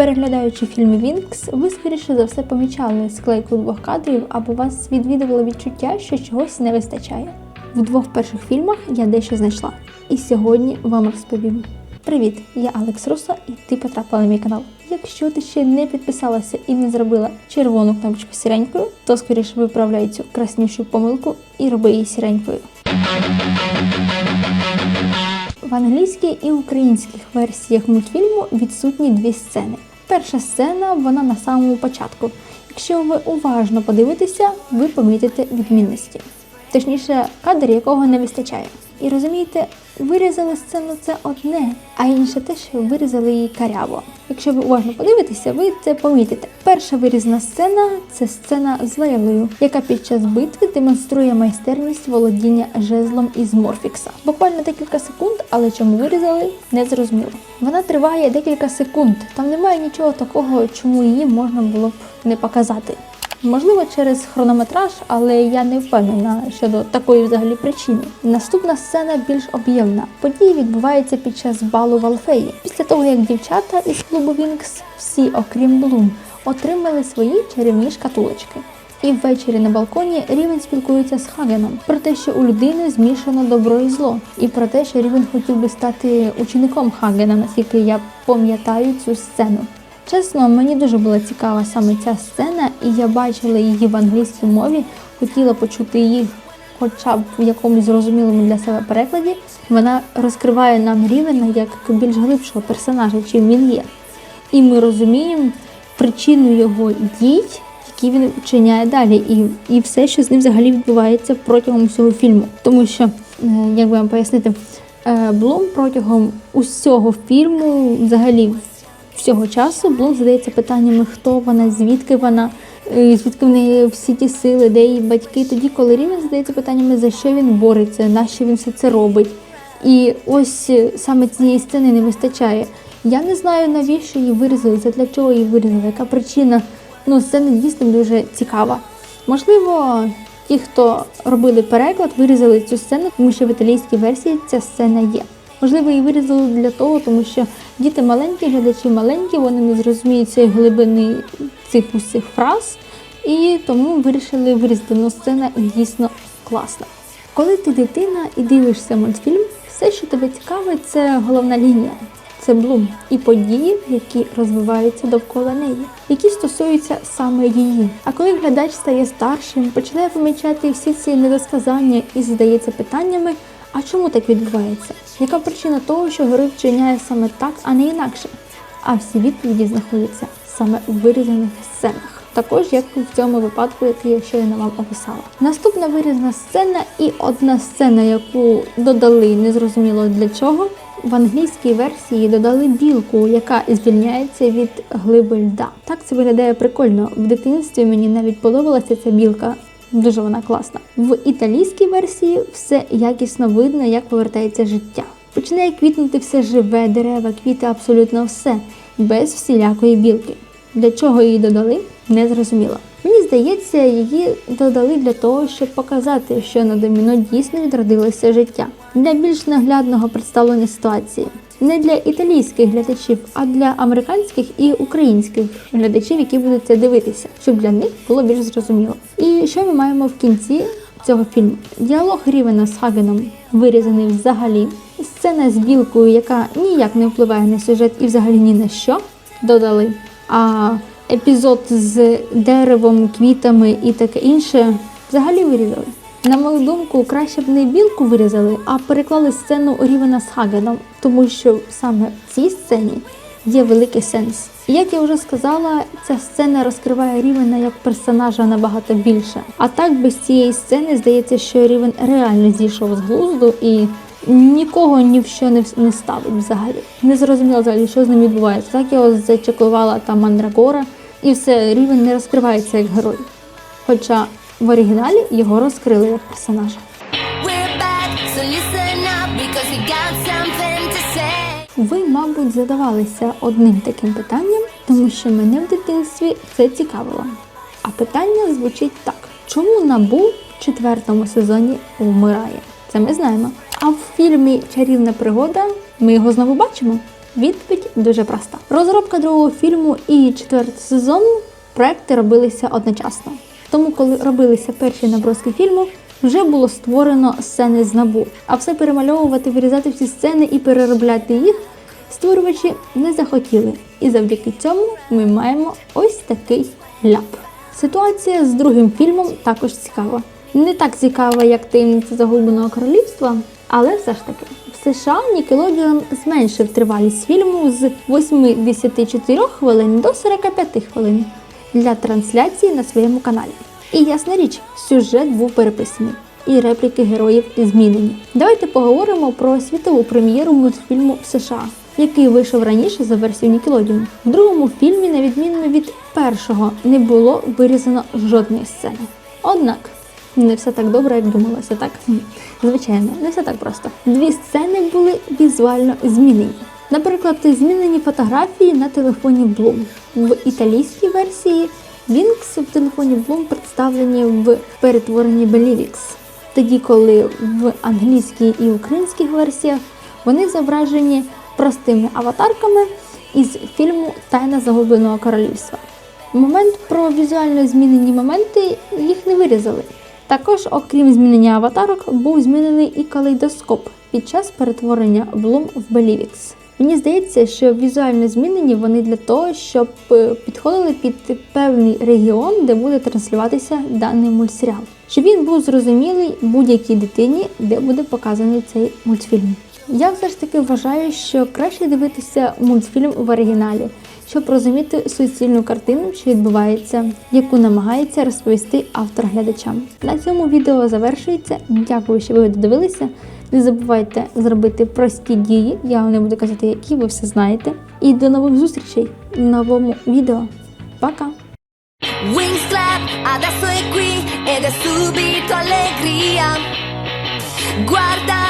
Переглядаючи фільм Вінкс, ви скоріше за все помічали склейку двох кадрів або вас відвідувало відчуття, що чогось не вистачає. В двох перших фільмах я дещо знайшла, і сьогодні вам розповім. Привіт, я Алекс Руссо, і ти потрапила на мій канал. Якщо ти ще не підписалася і не зробила червону кнопочку сіренькою, то скоріше виправляй цю краснішу помилку і роби її сіренькою. В англійській і українських версіях мультфільму відсутні дві сцени. Перша сцена вона на самому початку. Якщо ви уважно подивитеся, ви помітите відмінності. Точніше, кадр якого не вистачає. І розумієте, вирізали сцену це одне, а інше те, що вирізали її каряво. Якщо ви уважно подивитеся, ви це помітите. Перша вирізана сцена це сцена з Лейлою, яка під час битви демонструє майстерність володіння жезлом із Морфікса. Буквально декілька секунд, але чому вирізали, не зрозуміло. Вона триває декілька секунд. Там немає нічого такого, чому її можна було б не показати. Можливо, через хронометраж, але я не впевнена щодо такої взагалі причини. Наступна сцена більш об'ємна. Події відбуваються під час балу в Алфеї. Після того, як дівчата із клубу Вінкс, всі, окрім Блум, отримали свої чарівні шкатулочки. І ввечері на балконі Рівен спілкується з Хагеном про те, що у людини змішано добро і зло, і про те, що Рівен хотів би стати учеником Хагена, наскільки я пам'ятаю цю сцену. Чесно, мені дуже була цікава саме ця сцена, і я бачила її в англійській мові, хотіла почути її хоча б в якомусь зрозумілому для себе перекладі. Вона розкриває нам Рівена як більш глибшого персонажа, чим він є. І ми розуміємо причину його дій, які він вчиняє далі, і, і все, що з ним взагалі відбувається протягом всього фільму. Тому що, е, як би вам пояснити, е, Блум протягом усього фільму, взагалі всього часу Блум задається питаннями, хто вона, звідки вона, е, звідки в неї всі ті сили, де її батьки. Тоді, коли Рівен задається питаннями, за що він бореться, нащо він все це робить. І ось е, саме цієї сцени не вистачає. Я не знаю, навіщо її вирізали, це для чого її вирізали, яка причина. Ну, сцена дійсно дуже цікава. Можливо, ті, хто робили переклад, вирізали цю сцену, тому що в італійській версії ця сцена є. Можливо, її вирізали для того, тому що діти маленькі, глядачі маленькі, вони не зрозуміють цієї глибини цих усіх фраз, і тому вирішили вирізати. Ну, сцена дійсно класна. Коли ти дитина і дивишся мультфільм, все, що тебе цікавить, це головна лінія. Це Блум і події, які розвиваються довкола неї, які стосуються саме її. А коли глядач стає старшим, починає помічати всі ці недосказання і задається питаннями, а чому так відбувається? Яка причина того, що герой вчиняє саме так, а не інакше? А всі відповіді знаходяться саме у вирізаних сценах. Також як в цьому випадку, який я щойно вам описала. Наступна вирізана сцена і одна сцена, яку додали незрозуміло для чого. В англійській версії додали білку, яка звільняється від глиби льда. Так це виглядає прикольно. В дитинстві мені навіть подобалася ця білка. Дуже вона класна. В італійській версії все якісно видно, як повертається життя. Починає квітнути все живе, дерева, квіти, абсолютно все, без всілякої білки. Для чого її додали, не зрозуміло. Мені здається, її додали для того, щоб показати, що на доміно дійсно відродилося життя для більш наглядного представлення ситуації. Не для італійських глядачів, а для американських і українських глядачів, які будуть це дивитися, щоб для них було більш зрозуміло. І що ми маємо в кінці цього фільму? Діалог Рівена з Хагеном вирізаний взагалі. Сцена з білкою, яка ніяк не впливає на сюжет і взагалі ні на що, додали. А епізод з деревом, квітами і таке інше взагалі вирізали. На мою думку, краще б не білку вирізали, а переклали сцену Рівена з Хагеном, тому що саме в цій сцені є великий сенс. Як я вже сказала, ця сцена розкриває Рівена як персонажа набагато більше. А так без цієї сцени здається, що Рівен реально зійшов з глузду і нікого ні в що не, не ставить взагалі. Не зрозуміло взагалі, що з ним відбувається. Так його зачеклувала та Мандрагора, і все, Рівен не розкривається як герой. Хоча в оригіналі його розкрили як персонажа. Ви, мабуть, задавалися одним таким питанням, тому що мене в дитинстві це цікавило. А питання звучить так: чому Набу в четвертому сезоні вмирає? Це ми знаємо. А в фільмі Чарівна пригода ми його знову бачимо. Відповідь дуже проста. Розробка другого фільму і четвертий сезон проекти робилися одночасно. Тому, коли робилися перші наброски фільму, вже було створено сцени з набу. А все перемальовувати, вирізати всі сцени і переробляти їх створювачі не захотіли. І завдяки цьому ми маємо ось такий ляп. Ситуація з другим фільмом також цікава. Не так цікава, як таємниця загубленого королівства, але все ж таки. США Nickelodeon зменшив тривалість фільму з 84 хвилин до 45 хвилин для трансляції на своєму каналі. І ясна річ, сюжет був переписаний, і репліки героїв змінені. Давайте поговоримо про світову прем'єру мультфільму в США, який вийшов раніше за версією Nickelodeon. В другому фільмі, на відміну від першого, не було вирізано жодної сцени. Однак не все так добре, як думалося, так? Звичайно, не все так просто. Дві сцени були візуально змінені. Наприклад, змінені фотографії на телефоні Bloom. В італійській версії Вінкс в телефоні Bloom представлені в перетворенні Белівікс. Тоді, коли в англійській і українських версіях вони зображені простими аватарками із фільму Тайна загубленого королівства. Момент про візуально змінені моменти їх не вирізали. Також, окрім змінення аватарок, був змінений і калейдоскоп під час перетворення Bloom в Белівікс. Мені здається, що візуально змінені вони для того, щоб е, підходили під певний регіон, де буде транслюватися даний мультсеріал. Щоб він був зрозумілий будь-якій дитині, де буде показаний цей мультфільм. Я все ж таки вважаю, що краще дивитися мультфільм в оригіналі, щоб розуміти суцільну картину, що відбувається, яку намагається розповісти автор глядачам. На цьому відео завершується. Дякую, що ви додивилися. Не забувайте зробити прості дії. Я вам не буду казати, які ви все знаєте. І до нових зустрічей в новому відео. Пока! Guarda